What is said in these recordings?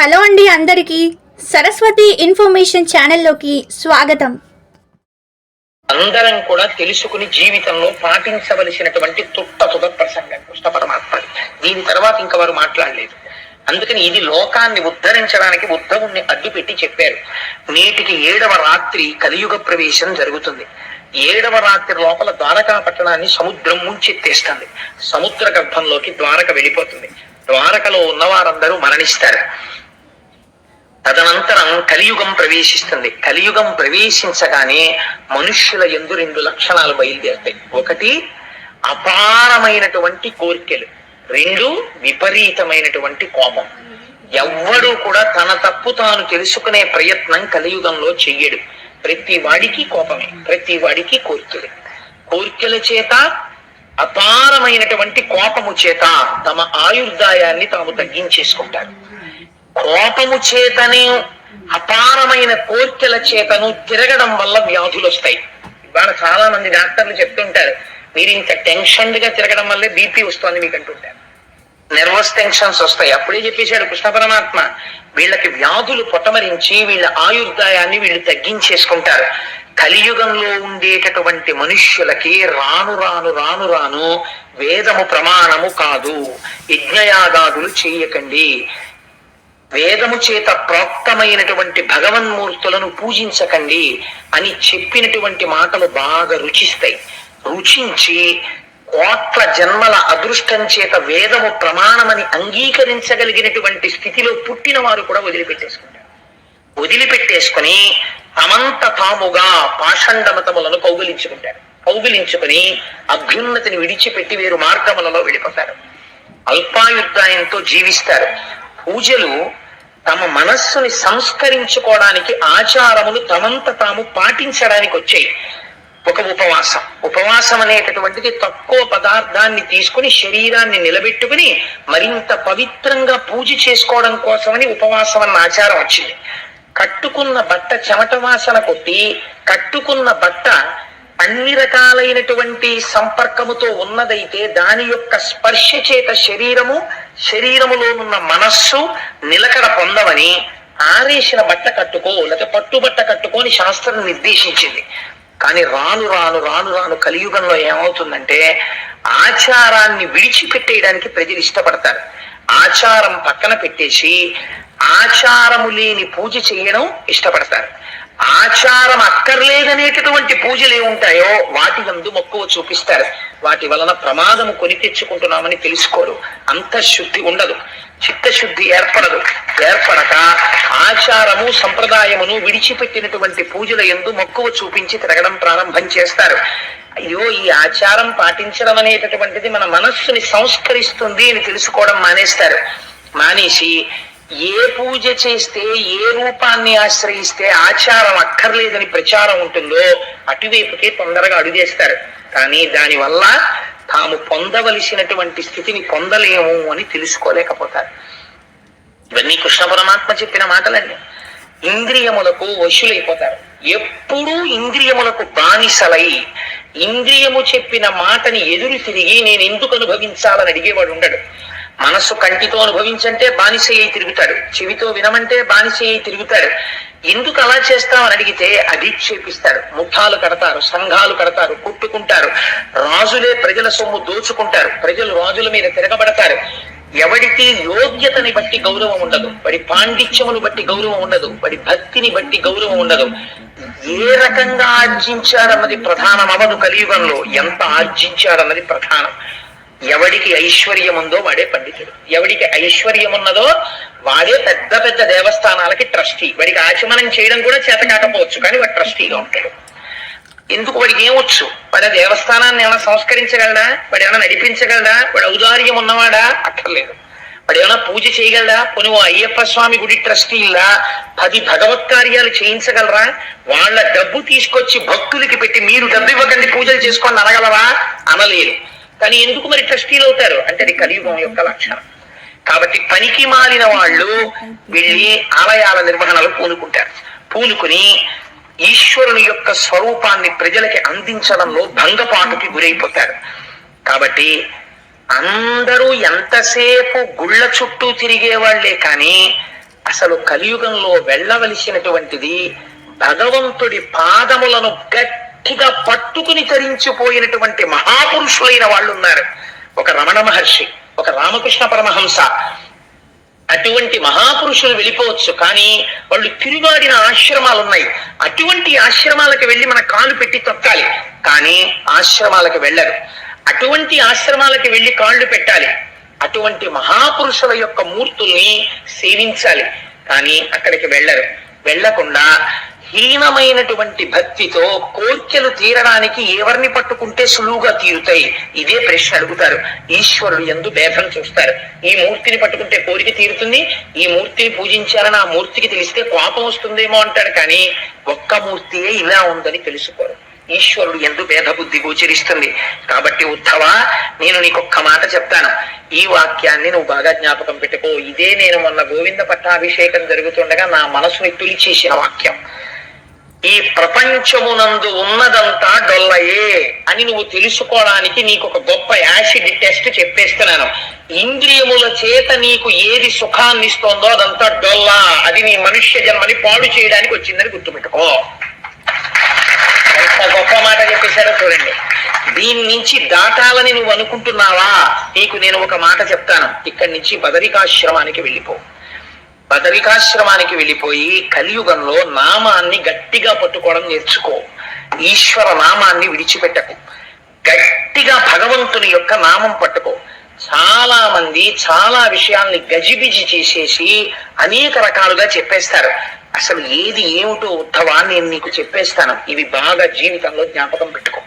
Hello అండి అందరికీ Saraswati information ఛానల్లోకి స్వాగతం. అందరం కూడా తెలుసుకుని జీవితంలో పాటించవలసినటువంటి తుట్ట తుద ప్రసంగం కృష్ణ పరమాత్మ దీని తర్వాత ఇంకా వారు మాట్లాడలేదు. అందుకని ఇది లోకాన్ని ఉద్ధరించడానికి ఉద్ధవుణ్ణి అడ్డుపెట్టి చెప్పారు. నేటికి ఏడవ రాత్రి కలియుగ ప్రవేశం జరుగుతుంది. ఏడవ రాత్రి లోపల ద్వారకా పట్టణాన్ని సముద్రం ముంచెత్తేస్తుంది సముద్ర గర్భంలోకి ద్వారక వెళ్ళిపోతుంది. ద్వారకలో ఉన్న వారందరూ మరణిస్తారు. తదనంతరం కలియుగం ప్రవేశిస్తుంది. కలియుగం ప్రవేశించగానే మనుష్యుల ఎందు రెండు లక్షణాలు బయలుదేరుతాయి. ఒకటి అపారమైనటువంటి కోరికలు. రెండు విపరీతమైనటువంటి కోపం. ఎవ్వడూ కూడా తన తప్పు తాను తెలుసుకునే ప్రయత్నం కలియుగంలో చెయ్యడు. ప్రతి వాడికి కోపమే ప్రతి వాడికి కోరికలే. కోరికల చేత అపారమైనటువంటి కోపము చేత తమ ఆయుర్దాయాన్ని తాము తగ్గించేసుకుంటారు. కోపము చేతనే అపారమైన కోర్కెల చేతను తిరగడం వల్ల వ్యాధులు వస్తాయి. ఇవాళ చాలా మంది డాక్టర్లు చెప్తుంటారు మీరు ఇంత టెన్షన్గా తిరగడం వల్లే బీపీ వస్తుంది మీకు అంటుంటారు నెర్వస్ టెన్షన్స్ వస్తాయి. అప్పుడే చెప్పేశాడు కృష్ణ పరమాత్మ వీళ్ళకి వ్యాధులు పొటమరించి వీళ్ళ ఆయుర్దాయాన్ని వీళ్ళు తగ్గించేసుకుంటారు. కలియుగంలో ఉండేటటువంటి మనుష్యులకి రాను రాను రాను రాను వేదము ప్రమాణము కాదు. యజ్ఞయాగాదులు చేయకండి. వేదము చేత ప్రోక్తమైనటువంటి భగవన్మూర్తులను పూజించకండి అని చెప్పినటువంటి మాటలు బాగా రుచిస్తాయి. రుచించి కోట్ల జన్మల అదృష్టం చేత వేదము ప్రమాణమని అంగీకరించగలిగినటువంటి స్థితిలో పుట్టిన వారు కూడా వదిలిపెట్టేసుకుంటారు. వదిలిపెట్టేసుకుని తమంత తాముగా పాషండమతములను కౌగిలించుకుంటారు. కౌగిలించుకుని అభ్యున్నతిని విడిచిపెట్టి వేరు మార్గములలో వెళ్ళిపోతారు. అల్పాయుద్ధాయంతో జీవిస్తారు. పూజలు తమ మనస్సుని సంస్కరించుకోవడానికి ఆచారములు తమంత తాము పాటించడానికి వచ్చాయి. ఒక ఉపవాసం. ఉపవాసం అనేటటువంటిది తక్కువ పదార్థాన్ని తీసుకుని శరీరాన్ని నిలబెట్టుకుని మరింత పవిత్రంగా పూజ చేసుకోవడం కోసమని ఉపవాసం అన్న ఆచారం వచ్చింది. కట్టుకున్న బట్ట చెమట వాసన కొట్టి కట్టుకున్న బట్ట అన్ని రకాలైనటువంటి సంపర్కముతో ఉన్నదైతే దాని యొక్క స్పర్శ చేత శరీరము శరీరములో ఉన్న మనస్సు నిలకడ పొందవని ఆరేసిన బట్ట కట్టుకో లేకపోతే పట్టుబట్ట కట్టుకోని శాస్త్రం నిర్దేశించింది. కానీ రాను రాను రాను రాను కలియుగంలో ఏమవుతుందంటే ఆచారాన్ని విడిచిపెట్టేయడానికి ప్రజలు ఇష్టపడతారు. ఆచారం పక్కన పెట్టేసి ఆచారము లేని పూజ చేయడం ఇష్టపడతారు. ఆచారం అక్కర్లేదనేటటువంటి పూజలు ఏముంటాయో వాటి నందు మక్కువ చూపిస్తారు. వాటి వలన ప్రమాదము కొని తెచ్చుకుంటున్నామని తెలుసుకోరు. అంతఃశుద్ధి ఉండదు. చిత్తశుద్ధి ఏర్పడదు. ఏర్పడక ఆచారము సంప్రదాయమును విడిచిపెట్టినటువంటి పూజల ఎందు మక్కువ చూపించి తిరగడం ప్రారంభం చేస్తారు. అయ్యో ఈ ఆచారం పాటించడం అనేటటువంటిది మన మనస్సుని సంస్కరిస్తుంది అని తెలుసుకోవడం మానేస్తారు. మానేసి ఏ పూజ చేస్తే ఏ రూపాన్ని ఆశ్రయిస్తే ఆచారం అక్కర్లేదని ప్రచారం ఉంటుందో అటువైపుకే తొందరగా అడుగేస్తారు. కానీ దానివల్ల తాము పొందవలసినటువంటి స్థితిని పొందలేము అని తెలుసుకోలేకపోతారు. ఇవన్నీ కృష్ణ పరమాత్మ చెప్పిన మాటలన్నీ ఇంద్రియములకు వశులైపోతారు. ఎప్పుడూ ఇంద్రియములకు బానిసలై ఇంద్రియము చెప్పిన మాటని ఎదురు తిరిగి నేను ఎందుకు అనుభవించాలని అడిగేవాడు ఉండడు. మనస్సు కంటితో అనుభవించంటే బానిస అయి తిరుగుతాడు. చెవితో వినమంటే బానిస అయి తిరుగుతాడు. ఎందుకు అలా చేస్తామని అడిగితే అధిక్షేపిస్తాడు ముఠాలు కడతారు సంఘాలు కడతారు కొట్టుకుంటారు. రాజులే ప్రజల సొమ్ము దోచుకుంటారు. ప్రజలు రాజుల మీద తిరగబడతారు. ఎవడికి యోగ్యతని బట్టి గౌరవం ఉండదు. వాడి పాండిత్యమును బట్టి గౌరవం ఉండదు. వాడి భక్తిని బట్టి గౌరవం ఉండదు. ఏ రకంగా ఆర్జించారన్నది ప్రధానం అవదు కలియుగంలో. ఎంత ఆర్జించారన్నది ప్రధానం. ఎవడికి ఐశ్వర్యముందో వాడే పండితుడు. ఎవడికి ఐశ్వర్యం ఉన్నదో వాడే పెద్ద పెద్ద దేవస్థానాలకి ట్రస్టీ. వాడికి ఆచమనం చేయడం కూడా చేత కాకపోవచ్చు కానీ వాడు ట్రస్టీగా ఉంటాడు. ఎందుకు వాడికి ఏమొచ్చు? వాడు ఆ దేవస్థానాన్ని ఏమైనా సంస్కరించగలడా? వాడు ఏమైనా నడిపించగలడా? వాడు ఔదార్యం ఉన్నవాడా? అక్కర్లేదు. వాడు ఏమైనా పూజ చేయగలడా? పోనీ ఓ అయ్యప్ప స్వామి గుడి ట్రస్టీలా పది భగవత్ కార్యాలు చేయించగలరా? వాళ్ళ డబ్బు తీసుకొచ్చి భక్తులకి పెట్టి మీరు డబ్బు ఇవ్వకండి పూజలు చేసుకోండి అనగలరా అనలేరు కానీ ఎందుకు మరి ట్రస్టీలు అవుతారు? అంటే అది కలియుగం యొక్క లక్షణం. కాబట్టి పనికి మాలిన వాళ్ళు వెళ్ళి ఆలయాల నిర్వహణలు పూనుకుంటారు. పూనుకుని ఈశ్వరుని యొక్క స్వరూపాన్ని ప్రజలకి అందించడంలో భంగపాటుకి గురైపోతారు. కాబట్టి అందరూ ఎంతసేపు గుళ్ళ చుట్టూ తిరిగే వాళ్ళే కానీ అసలు కలియుగంలో వెళ్ళవలసినటువంటిది భగవంతుడి పాదములను గట్టిగా పట్టుకుని తరించిపోయినటువంటి మహాపురుషులైన వాళ్ళు ఉన్నారు ఒక రమణ మహర్షి ఒక రామకృష్ణ పరమహంస. అటువంటి మహాపురుషులు వెళ్ళిపోవచ్చు కానీ వాళ్ళు తిరుగాడిన ఆశ్రమాలు ఉన్నాయి అటువంటి ఆశ్రమాలకు వెళ్ళి మన కాలు పెట్టి తొక్కాలి కానీ ఆశ్రమాలకు వెళ్ళరు. అటువంటి ఆశ్రమాలకు వెళ్ళి కాళ్ళు పెట్టాలి. అటువంటి మహాపురుషుల యొక్క మూర్తుల్ని సేవించాలి కానీ అక్కడికి వెళ్ళరు. వెళ్ళకుండా హీనమైనటువంటి భక్తితో కోర్కెలు తీరడానికి ఎవరిని పట్టుకుంటే సులువుగా తీరుతాయి? ఇదే ప్రశ్న అడుగుతారు. ఈశ్వరుడు ఎందు భేదం చూస్తారు. ఈ మూర్తిని పట్టుకుంటే కోరిక తీరుతుంది. ఈ మూర్తిని పూజించాలని ఆ మూర్తికి తెలిస్తే కోపం వస్తుందేమో అంటాడు. కానీ ఒక్క మూర్తియే ఇలా ఉందని తెలుసుకోరు. ఈశ్వరుడు ఎందు భేద బుద్ధి గోచరిస్తుంది. కాబట్టి ఉద్ధవా నేను నీకు ఒక్క మాట చెప్తాను. ఈ వాక్యాన్ని నువ్వు బాగా జ్ఞాపకం పెట్టుకో. ఇదే నేను మొన్న గోవింద పట్టాభిషేకం జరుగుతుండగా నా మనసుని తులిచేసిన వాక్యం. ఈ ప్రపంచమునందు ఉన్నదంతా డొల్లయే అని నువ్వు తెలుసుకోవడానికి నీకు ఒక గొప్ప యాసిడ్ టెస్ట్ చెప్పేస్తున్నాను. ఇంద్రియముల చేత నీకు ఏది సుఖాన్ని ఇస్తోందో అదంతా డొల్లా. అది నీ మనుష్య జన్మని పాడు చేయడానికి వచ్చిందని గుర్తుపెట్టుకో. ఎంత గొప్ప మాట చెప్పేశారో చూడండి. దీని నుంచి దాటాలని నువ్వు అనుకుంటున్నావా? నీకు నేను ఒక మాట చెప్తాను. ఇక్కడి నుంచి బదరికాశ్రమానికి వెళ్ళిపో. బదరికాశ్రమానికి వెళ్ళిపోయి కలియుగంలో నామాన్ని గట్టిగా పట్టుకోవడం నేర్చుకో. ఈశ్వర నామాన్ని విడిచిపెట్టకు. గట్టిగా భగవంతుని యొక్క నామం పట్టుకో. చాలా మంది చాలా విషయాల్ని గజిబిజి చేసేసి అనేక రకాలుగా చెప్పేస్తారు. అసలు ఏది ఏమిటో ఉత్తవా నేను నీకు చెప్పేస్తాను. ఇవి బాగా జీవితంలో జ్ఞాపకం పెట్టుకో.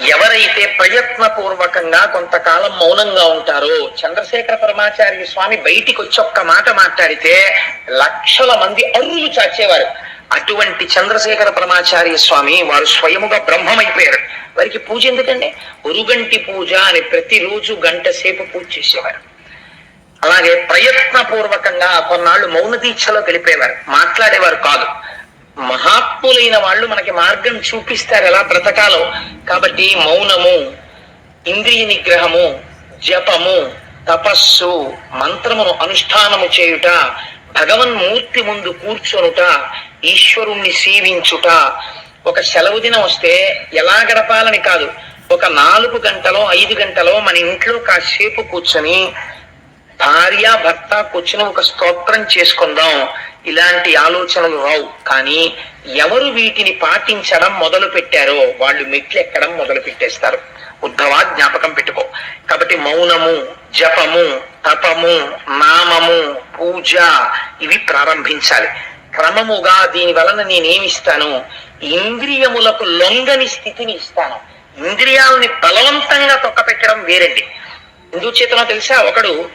ఎవరైతే ప్రయత్నపూర్వకంగా కొంతకాలం మౌనంగా ఉంటారో చంద్రశేఖర పరమాచార్య స్వామి బయటికి వచ్చి ఒక్క మాట మాట్లాడితే లక్షల మంది అరులు చాచేవారు. అటువంటి చంద్రశేఖర పరమాచార్య స్వామి వారు స్వయముగా బ్రహ్మమైపోయారు. వారికి పూజ ఎందుకండి? ఉరుగంటి పూజ అని ప్రతిరోజు గంట సేపు పూజ చేసేవారు. అలాగే ప్రయత్నపూర్వకంగా కొన్నాళ్ళు మౌన దీక్షలో గడిపేవారు. మాట్లాడేవారు కాదు. మహాత్ములైన వాళ్ళు మనకి మార్గం చూపిస్తారు ఎలా బ్రతకాలో. కాబట్టి మౌనము ఇంద్రియ నిగ్రహము జపము తపస్సు మంత్రమును అనుష్ఠానము చేయుట భగవన్మూర్తి ముందు కూర్చొనుట ఈశ్వరుణ్ణి సేవించుట. ఒక సెలవు దినం వస్తే ఎలా గడపాలని కాదు. ఒక నాలుగు గంటలో ఐదు గంటలో మన ఇంట్లో కాసేపు కూర్చొని భార్య భర్త కూర్చుని ఒక స్తోత్రం చేసుకుందాం. ఇలాంటి ఆలోచనలు రావు. కానీ ఎవరు వీటిని పాటించడం మొదలు పెట్టారో వాళ్ళు మెట్లు ఎక్కడం మొదలు పెట్టేస్తారు ఉద్ధవా జ్ఞాపకం పెట్టుకో. కాబట్టి మౌనము జపము తపము నామము పూజ ఇవి ప్రారంభించాలి. క్రమముగా దీని వలన నేనేమిస్తాను? ఇంద్రియములకు లొంగని స్థితిని ఇస్తాను. ఇంద్రియాలని బలవంతంగా తొక్కపెట్టడం వేరండి. ఎందుచేతనో తెలుసా? ఒకడు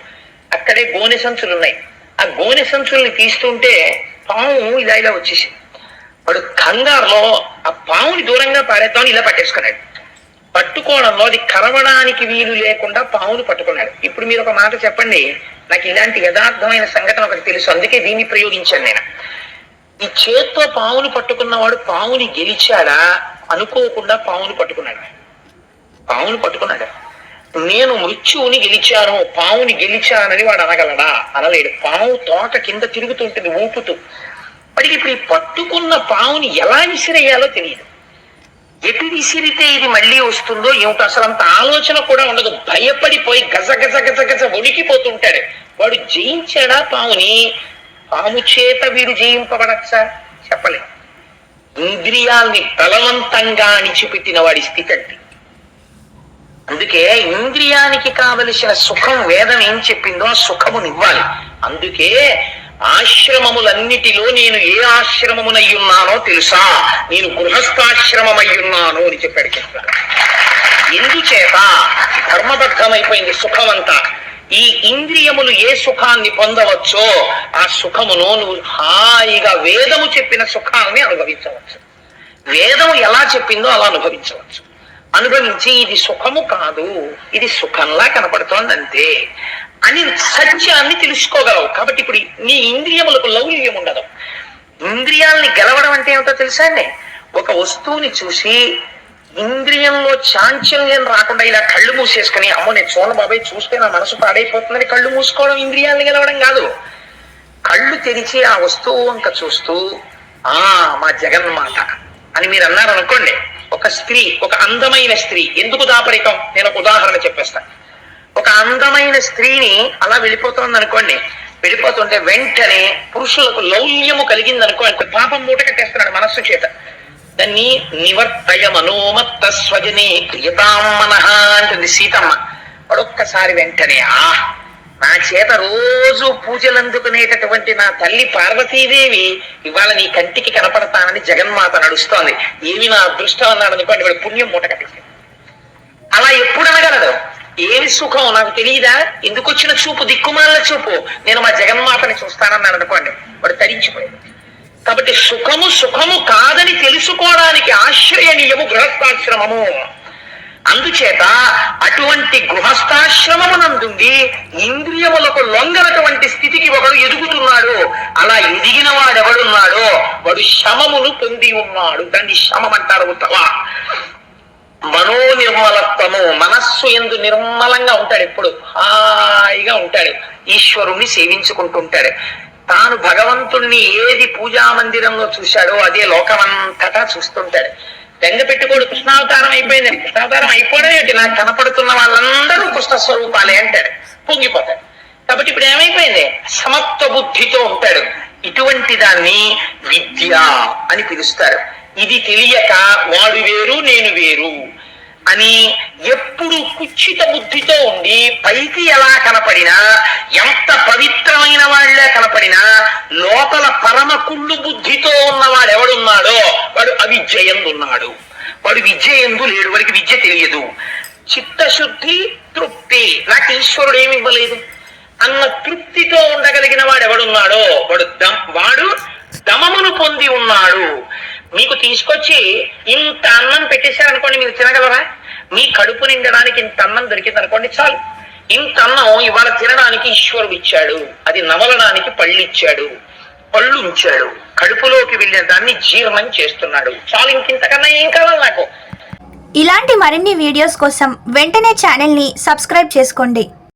అక్కడే గోనె సంచులు ఉన్నాయి ఆ గోనె సంచుల్ని తీస్తుంటే పాము ఇలా ఇలా వచ్చేసింది. వాడు కంగారులో ఆ పాముని దూరంగా పారేద్దామని ఇలా పట్టేసుకున్నాడు. పట్టుకోవడంలో అది కరవడానికి వీలు లేకుండా పావును పట్టుకున్నాడు. ఇప్పుడు మీరు ఒక మాట చెప్పండి. నాకు ఇలాంటి యథార్థమైన సంఘటన ఒకటి తెలుసు. అందుకే దీన్ని ప్రయోగించాను నేను. ఈ చేత్తో పావును పట్టుకున్నవాడు పావుని గెలిచాడా? అనుకోకుండా పావును పట్టుకున్నాడు. పావును పట్టుకున్నాడు. నేను మృత్యువుని గెలిచాను పావుని గెలిచానని వాడు అనగలడా? అనలేడు. పావు తోట కింద తిరుగుతుంటుంది ఊపుతూ. వాడికి ఇప్పుడు ఈ పట్టుకున్న పావుని ఎలా విసిరేయాలో తెలియదు. ఎటు విసిరితే ఇది మళ్ళీ వస్తుందో ఏమిటో అసలు అంత ఆలోచన కూడా ఉండదు. భయపడిపోయి గజ గజ గజ గజ వణికిపోతుంటాడు. వాడు జయించాడా పావుని పాము చేత వీడు జయింపబడచ్చా? చెప్పలే. ఇంద్రియాల్ని బలవంతంగా అణిచిపెట్టిన వాడి స్థితి అంటే అందుకే ఇంద్రియానికి కావలసిన సుఖం వేదం ఏం చెప్పిందో ఆ సుఖమునివ్వాలి. అందుకే ఆశ్రమములన్నిటిలో నేను ఏ ఆశ్రమమునయ్యున్నానో తెలుసా? నేను గృహస్థాశ్రమమయ్యున్నాను అని చెప్పాడు చెప్పాడు ఎందుచేత? ధర్మబద్ధమైపోయింది సుఖమంతా. ఈ ఇంద్రియములు ఏ సుఖాన్ని పొందవచ్చో ఆ సుఖమును నువ్వు హాయిగా వేదము చెప్పిన సుఖాన్ని అనుభవించవచ్చు. వేదము ఎలా చెప్పిందో అలా అనుభవించవచ్చు. అనుభవించి ఇది సుఖము కాదు ఇది సుఖంలా కనపడుతోంది అంతే అని సత్యాన్ని తెలుసుకోగలవు. కాబట్టి ఇప్పుడు నీ ఇంద్రియములకు లౌల్యం ఉండదు. ఇంద్రియాల్ని గెలవడం అంటే ఏమిటో తెలుసా అండి? ఒక వస్తువుని చూసి ఇంద్రియంలో చాంచల్యం రాకుండా ఇలా కళ్ళు మూసేసుకుని అమ్మో నేను చూడండి బాబాయ్ చూస్తే నా మనసు పాడైపోతుందని కళ్ళు మూసుకోవడం ఇంద్రియాల్ని గెలవడం కాదు. కళ్ళు తెరిచి ఆ వస్తువు వంక చూస్తూ ఆ మా జగన్మాత అని మీరు అన్నారు అనుకోండి స్త్రీ ఒక అందమైన స్త్రీ. ఎందుకు దాపరికం? నేను ఒక ఉదాహరణ చెప్పేస్తాను ఒక అందమైన స్త్రీని అలా వెళ్ళిపోతుంది అనుకోండి వెళ్ళిపోతుంటే వెంటనే పురుషులకు లౌల్యము కలిగింది అనుకోండి పాపం మూట కట్టేస్తున్నాడు మనస్సు చేత. దాన్ని నివర్తయ మనోమత్త స్వజనే క్రియతాం మనహ అంటుంది సీతమ్మ. వాడొక్కసారి వెంటనే ఆ నా చేత రోజు పూజలందుకునేటటువంటి నా తల్లి పార్వతీదేవి ఇవాళ నీ కంటికి కనపడతానని జగన్మాత నడుస్తోంది. ఏమి నా అదృష్టం అన్నాడు అనుకోండి వాడు పుణ్యం మూట కట్టేసింది అలా ఎప్పుడు అనగలడు? ఏమి సుఖం? నాకు తెలియదా ఎందుకు వచ్చిన చూపు? దిక్కుమాల చూపు. నేను మా జగన్మాతని చూస్తానన్నాడు అనుకోండి వాడు తరించిపోయాడు. కాబట్టి సుఖము సుఖము కాదని తెలుసుకోవడానికి ఆశ్రయనీయము గృహస్థాశ్రమము. అందుచేత అటువంటి గృహస్థాశ్రమమునందుండి ఇంద్రియములకు లొంగనటువంటి స్థితికి ఒకడు ఎదుగుతున్నాడు. అలా ఎదిగిన వాడెవడున్నాడో వాడు శమమును పొంది ఉన్నాడు. దాన్ని శమం అంటారు ఉత్తవా మనో నిర్మలత్వము మనస్సు ఎందు నిర్మలంగా ఉంటాడు ఎప్పుడు. హాయిగా ఉంటాడు. ఈశ్వరుణ్ణి సేవించుకుంటుంటాడు. తాను భగవంతుణ్ణి ఏది పూజా మందిరంలో చూశాడో అదే లోకమంతటా చూస్తుంటాడు. బెంగ పెట్టుకోడు కృష్ణావతారం అయిపోయింది. కృష్ణావతారం అయిపోవడం ఏంటి? నాకు కనపడుతున్న వాళ్ళందరూ కృష్ణ స్వరూపాలే అంటాడు. పొంగిపోతాడు. కాబట్టి ఇప్పుడు ఏమైపోయింది? సమత్వ బుద్ధితో ఉంటాడు. ఇటువంటి దాన్ని విద్య అని పిలుస్తారు. ఇది తెలియక వాడు వేరు నేను వేరు. అని ఎప్పుడు కుచ్చిత బుద్ధితో ఉండి పైకి ఎలా కనపడినా ఎంత పవిత్రమైన వాళ్ళే కనపడినా లోపల పరమ కుళ్ళు బుద్ధితో ఉన్నవాడు ఎవడున్నాడో వాడు అవిద్యయందున్నాడు. వాడు విద్య ఎందు లేడు వాడికి విద్య తెలియదు. చిత్తశుద్ధి తృప్తి. నాకు ఈశ్వరుడు ఏమి ఇవ్వలేదు. అన్న తృప్తితో ఉండగలిగిన వాడు ఎవడున్నాడో వాడు దం వాడు దమమును పొంది ఉన్నాడు. మీకు తీసుకొచ్చి ఇంత అన్నం పెట్టేశారనుకోండి మీరు తినగలరా? మీ కడుపు నిండడానికి ఇంత అన్నం దొరికింది అనుకోండి చాలు. ఇంత అన్నం ఇవాళ తినడానికి ఈశ్వరుడు ఇచ్చాడు. అది నమలడానికి పళ్ళు ఇచ్చాడు. పళ్ళు ఉంచాడు. కడుపులోకి వెళ్ళిన దాన్ని జీర్ణం చేస్తున్నాడు. చాలు ఇంకింతకన్నా ఏం కావాలి నాకు? ఇలాంటి మరిన్ని వీడియోస్ కోసం వెంటనే ఛానల్ని సబ్స్క్రైబ్ చేసుకోండి.